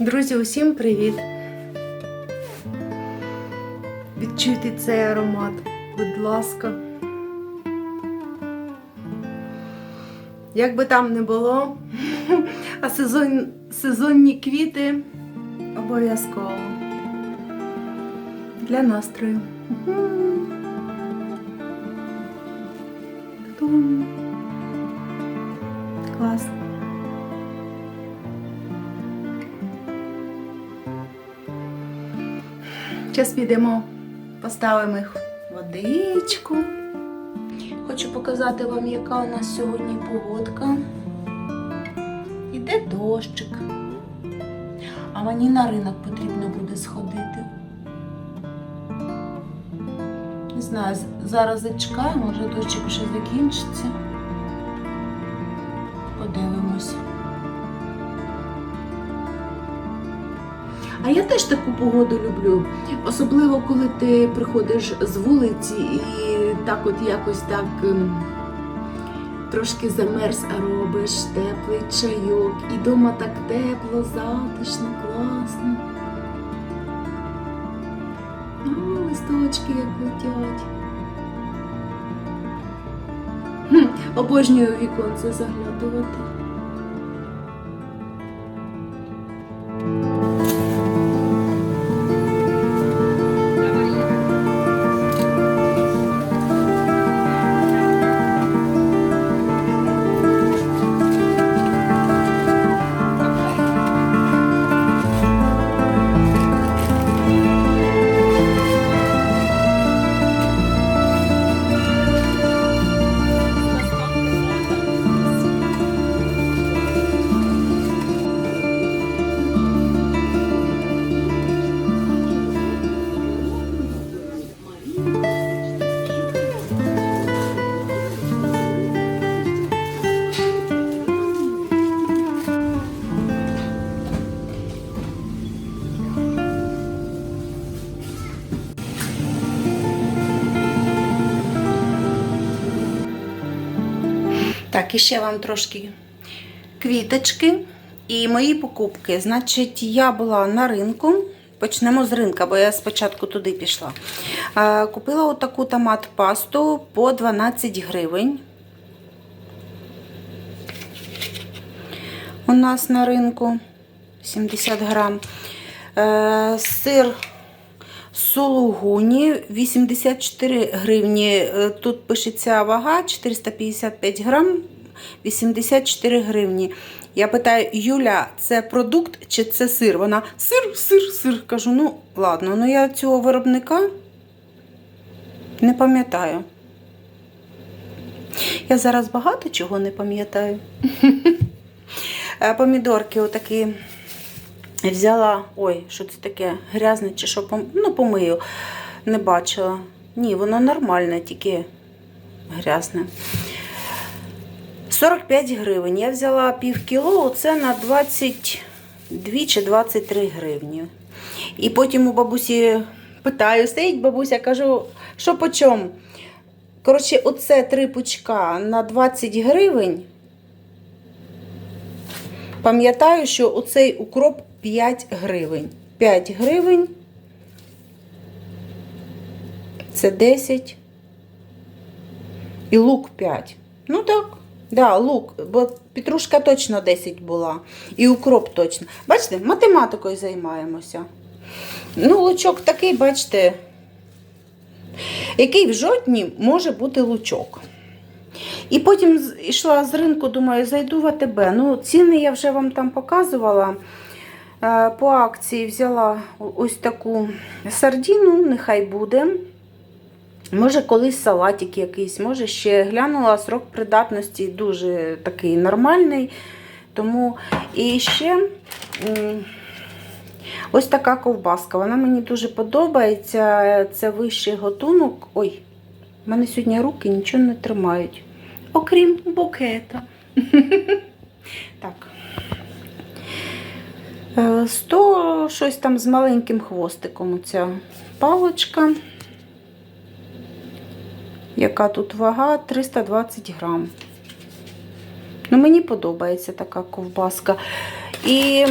Друзі, усім привіт! Відчуйте цей аромат, будь ласка. Як би там не було, а сезон, сезонні квіти обов'язково для настрою. Тум. Зараз підемо, поставимо їх водичку. Хочу показати вам, яка у нас сьогодні погодка. Іде дощик. А мені на ринок потрібно буде сходити. Не знаю, зараз зачекаю, може дощик вже закінчиться. А я теж таку погоду люблю. Особливо, коли ти приходиш з вулиці і так от якось так ем, трошки замерз, а робиш теплий чайок. І дома так тепло, затишно, класно. О, листочки як летять. Хм, обожнюю віконце заглядувати. Так, і ще вам трошки квіточки і мої покупки. Значить, я була на ринку. Почнемо з ринка, бо я спочатку туди пішла. Купила отаку томат-пасту по 12 гривень. У нас на ринку 70 грам. Е, Сир Сулугуні 84 гривні. Е, Тут пишеться вага 455 грам, 84 гривні. Я питаю, Юля, це продукт чи це сир? Вона сир, сир, сир. Кажу, ну ладно, ну я цього виробника не пам'ятаю. Я зараз багато чого не пам'ятаю. Е, Помідорки отакі Взяла, ой, що це таке грязне чи що ну, помию, не бачила. Ні, воно нормальне, тільки грязне. 45 гривень. Я взяла пів кіло, це на 22 чи 23 гривні. І потім у бабусі питаю, стоїть бабуся, кажу, що по чому? Коротше, оце три пучка на 20 гривень. Пам'ятаю, що оцей укроп 5 гривень. 5 гривень. Це 10. І лук 5. Ну так. Да, лук, бо петрушка точно 10 була. І укроп точно. Бачите, математикою займаємося. Ну, лучок такий, бачите, який в жодні може бути лучок. І потім йшла з ринку, думаю, зайду в АТБ. Ну, ціни я вже вам там показувала. Е, По акції взяла ось таку сардіну, нехай буде. Може, колись салатик якийсь, може ще глянула срок придатності дуже такий нормальний. Тому і ще ось така ковбаска. Вона мені дуже подобається. Це вищий готунок. Ой, в мене сьогодні руки нічого не тримають. Окрім букета. Так. Е, 100 щось там з маленьким хвостиком. Оця палочка. Яка тут вага? 320 грам. Ну, мені подобається така ковбаска. І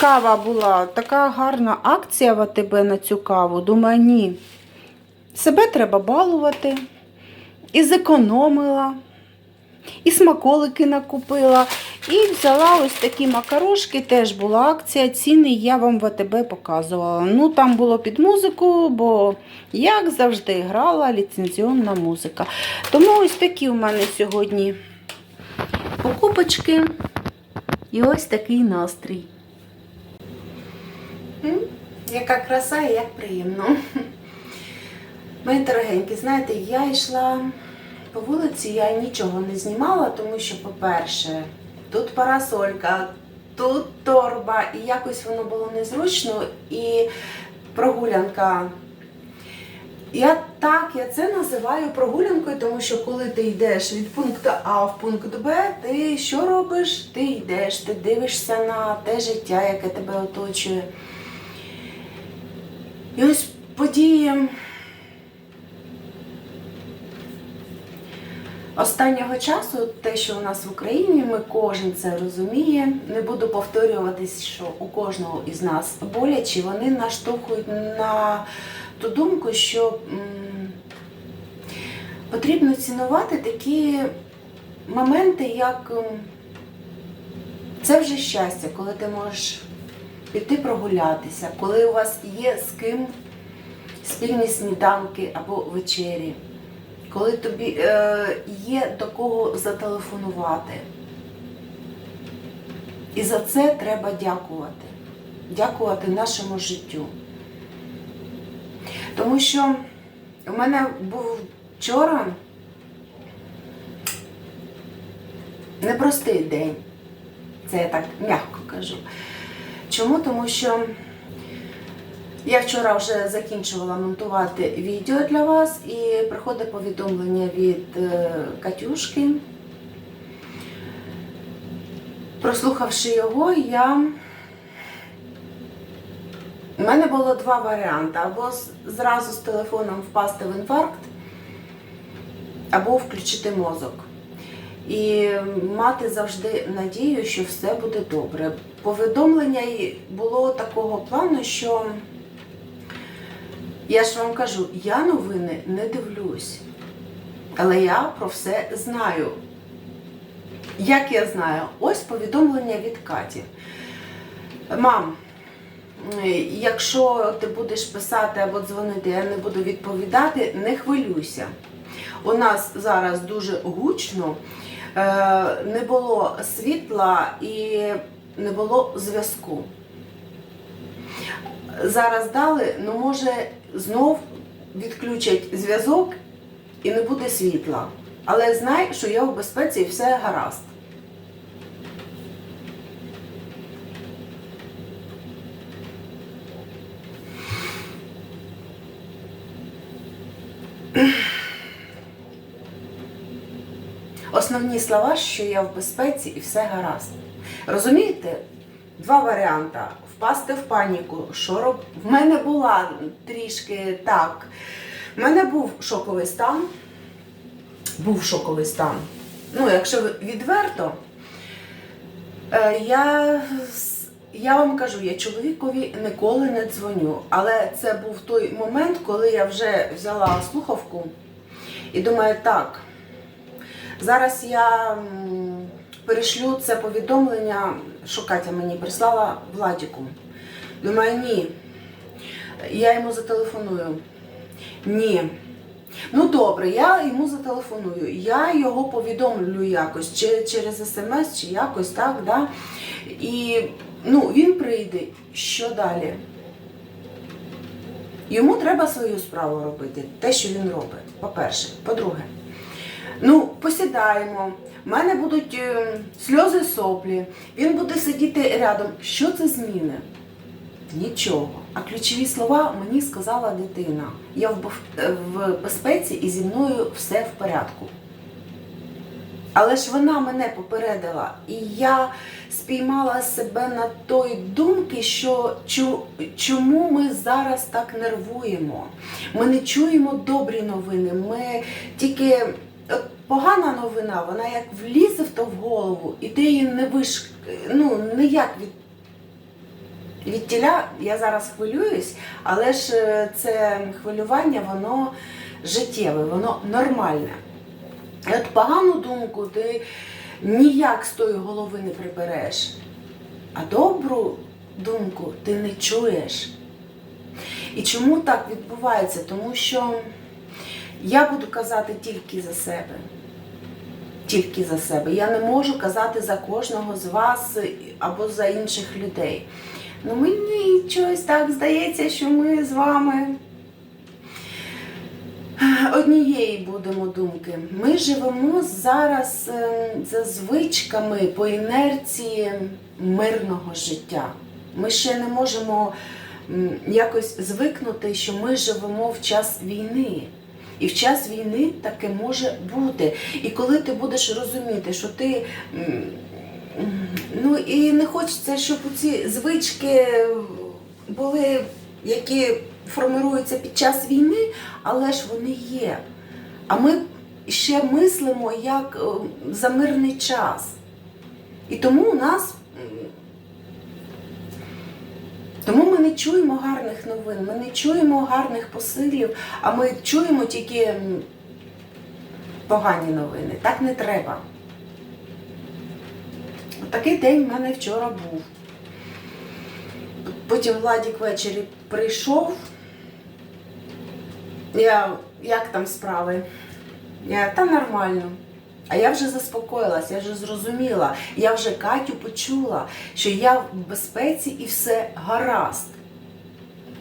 кава була, така гарна акція в АТБ на цю каву. Думаю, ні. Себе треба балувати. І зекономила, і смаколики накупила. І взяла ось такі макарошки, теж була акція. Ціни я вам в АТБ показувала. Ну, там було під музику, бо, як завжди, грала ліцензіонна музика. Тому ось такі у мене сьогодні покупочки. І ось такий настрій. Яка краса і як приємно. Мої дорогенькі, знаєте, я йшла по вулиці, я нічого не знімала, тому що, по-перше, тут парасолька, тут торба, і якось воно було незручно, і прогулянка. Я так, я це називаю прогулянкою, тому що коли ти йдеш від пункту А в пункт Б, ти що робиш? Ти йдеш, ти дивишся на те життя, яке тебе оточує. І ось події останнього часу, те, що у нас в Україні, ми кожен це розуміє. Не буду повторюватись, що у кожного із нас боляче, вони наштовхують на ту думку, що м, потрібно цінувати такі моменти, як це вже щастя, коли ти можеш піти прогулятися, коли у вас є з ким спільні сніданки або вечері, коли тобі е, є до кого зателефонувати. І за це треба дякувати. Дякувати нашому життю. Тому що у мене був вчора непростий день. Це я так м'яко кажу. Чому? Тому що я вчора вже закінчувала монтувати відео для вас і приходить повідомлення від е, Катюшки. Прослухавши його, я. У мене було два варіанти: або зразу з телефоном впасти в інфаркт, або включити мозок. І мати завжди надію, що все буде добре. Повідомлення було такого плану, що я ж вам кажу, я новини не дивлюсь, але я про все знаю. Як я знаю, ось повідомлення від Каті. Мам, якщо ти будеш писати або дзвонити, я не буду відповідати, не хвилюйся. У нас зараз дуже гучно, е, не було світла і не було зв'язку. Зараз дали, ну може знов відключать зв'язок і не буде світла. Але знай, що я в безпеці і все гаразд. Основні слова, що я в безпеці і все гаразд. Розумієте? Два варіанти. Впасти в паніку. Що роб... В мене була трішки так. В мене був шоковий стан. Був шоковий стан. Ну, якщо відверто, е, я, я вам кажу, я чоловікові ніколи не дзвоню. Але це був той момент, коли я вже взяла слухавку і думаю, так. Зараз я перешлю це повідомлення, що Катя мені прислала Владіку. Думаю, ні. Я йому зателефоную. Ні. Ну добре, я йому зателефоную. Я його повідомлю якось, чи через смс, чи якось так, да? І ну, він прийде. Що далі? Йому треба свою справу робити, те, що він робить. По-перше. По-друге, Ну, посідаємо. У мене будуть е, сльози соплі. Він буде сидіти рядом. Що це зміни? Нічого. А ключові слова мені сказала дитина. Я в е, в безпеці і зі мною все в порядку. Але ж вона мене попередила, і я спіймала себе на той думки, що чому ми зараз так нервуємо. Ми не чуємо добрі новини. Ми тільки погана новина, вона як влізе в то в голову, і ти її не виш... ну, ніяк від... Від тіля я зараз хвилююсь, але ж е, це хвилювання, воно життєве, воно нормальне. І от погану думку ти ніяк з тої голови не прибереш, а добру думку ти не чуєш. І чому так відбувається? Тому що я буду казати тільки за себе. Тільки за себе. Я не можу казати за кожного з вас або за інших людей. Ну мені чогось так здається, що ми з вами однієї будемо думки. Ми живемо зараз е, за звичками по інерції мирного життя. Ми ще не можемо якось звикнути, що ми живемо в час війни. І в час війни таке може бути. І коли ти будеш розуміти, що ти. Ну і не хочеться, щоб ці звички були, які формируються під час війни, але ж вони є. А ми ще мислимо як е, за мирний час. І тому у нас. м, Тому ми не чуємо гарних новин, ми не чуємо гарних посилів, а ми чуємо тільки погані новини. Так не треба. Такий день в мене вчора був. Потім Владік ввечері прийшов. Я, як там справи? Я, та нормально. А я вже заспокоїлась, я вже зрозуміла, я вже Катю почула, що я в безпеці і все гаразд.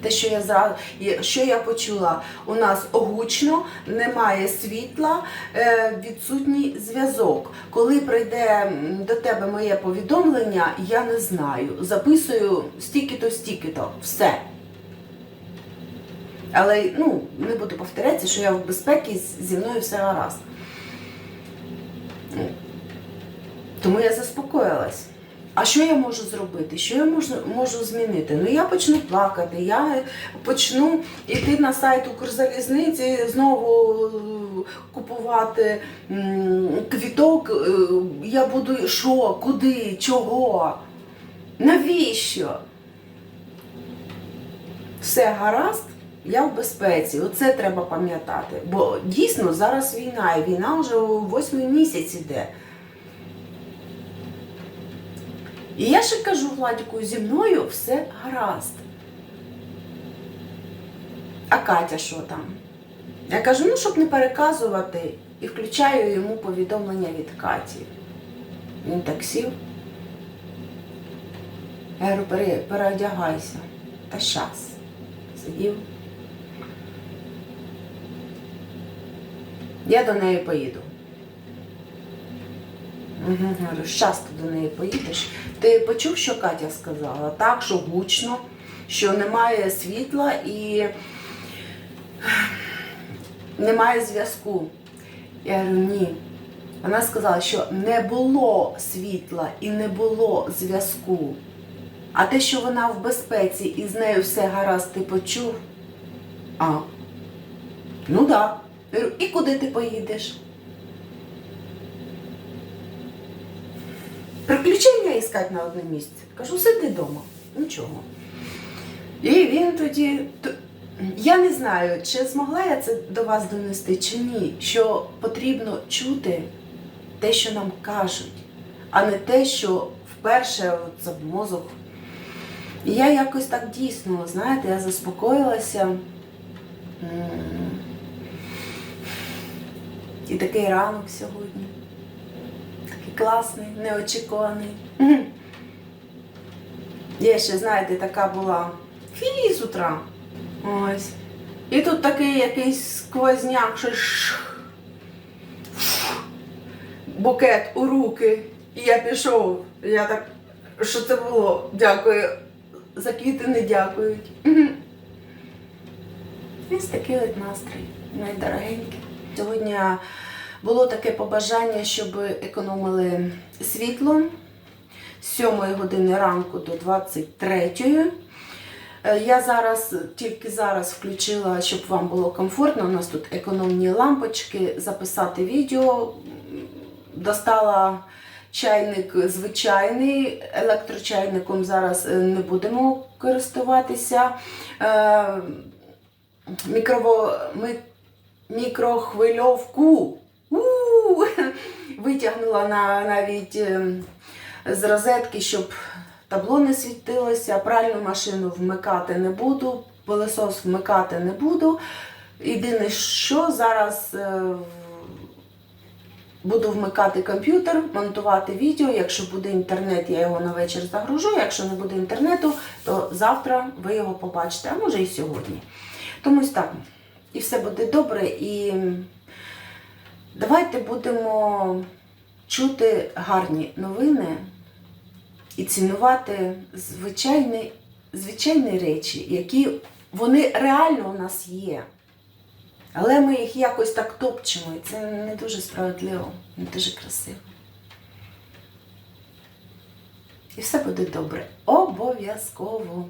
Те, що я зразу, що я почула, у нас гучно, немає світла, е, відсутній зв'язок. Коли прийде до тебе моє повідомлення, я не знаю. Записую стільки-то, стільки-то, все. Але ну, не буду повторятися, що я в безпеці, зі мною все гаразд. Ну, Тому я заспокоїлась. А що я можу зробити? Що я можу, можу змінити? Ну я почну плакати, я почну йти на сайт Укрзалізниці, знову е, купувати квіток. Е, Я буду що, куди, чого? Навіщо? Все гаразд, я в безпеці. Оце треба пам'ятати. Бо дійсно зараз війна, і війна вже восьмий місяць іде. І я ще кажу Владіку, зі мною все гаразд. А Катя що там? Я кажу, ну щоб не переказувати, і включаю йому повідомлення від Каті. Він так сів. Я говорю, «Пере- переодягайся. Та щас. Сидів. Я до неї поїду. Говорю, щас ти до неї поїдеш. Ти почув, що Катя сказала? Так, що гучно, що немає світла і немає зв'язку. Я говорю, ні. Вона сказала, що не було світла і не було зв'язку. А те, що вона в безпеці і з нею все гаразд, ти почув? А. Ну так. Да. І куди ти поїдеш? Приключення іскати на одне місце. Кажу, сиди вдома. Нічого. І він тоді. Я не знаю, чи змогла я це до вас донести, чи ні, що потрібно чути те, що нам кажуть, а не те, що вперше за мозок. І я якось так дійсно, знаєте, я заспокоїлася. І такий ранок сьогодні. Класний, неочікуваний. Я ще, знаєте, така була філі з утра. Ось. І тут такий якийсь сквозняк, що букет у руки. І я пішов. Я так, що це було? Дякую. За квіти не дякують. Ось такий от настрій, найдорогенький. Сьогодні було таке побажання, щоб економили світло з 7 години ранку до 23. Е, Я зараз тільки зараз включила, щоб вам було комфортно. У нас тут економні лампочки, записати відео. Достала чайник звичайний. Електрочайником зараз е, не будемо користуватися. Е, Мікрово... Мікрохвильовку. У! Витягнула на, навіть з розетки, щоб табло не світилося. Пральну машину вмикати не буду, пилосос вмикати не буду. Єдине, що зараз буду вмикати комп'ютер, монтувати відео. Якщо буде інтернет, я його на вечір загружу. Якщо не буде інтернету, то завтра ви його побачите, а може і сьогодні. Тому ось так. І все буде добре. І давайте будемо чути гарні новини і цінувати звичайні, звичайні речі, які вони реально у нас є. Але ми їх якось так топчемо, і це не дуже справедливо, не дуже красиво. І все буде добре. Обов'язково.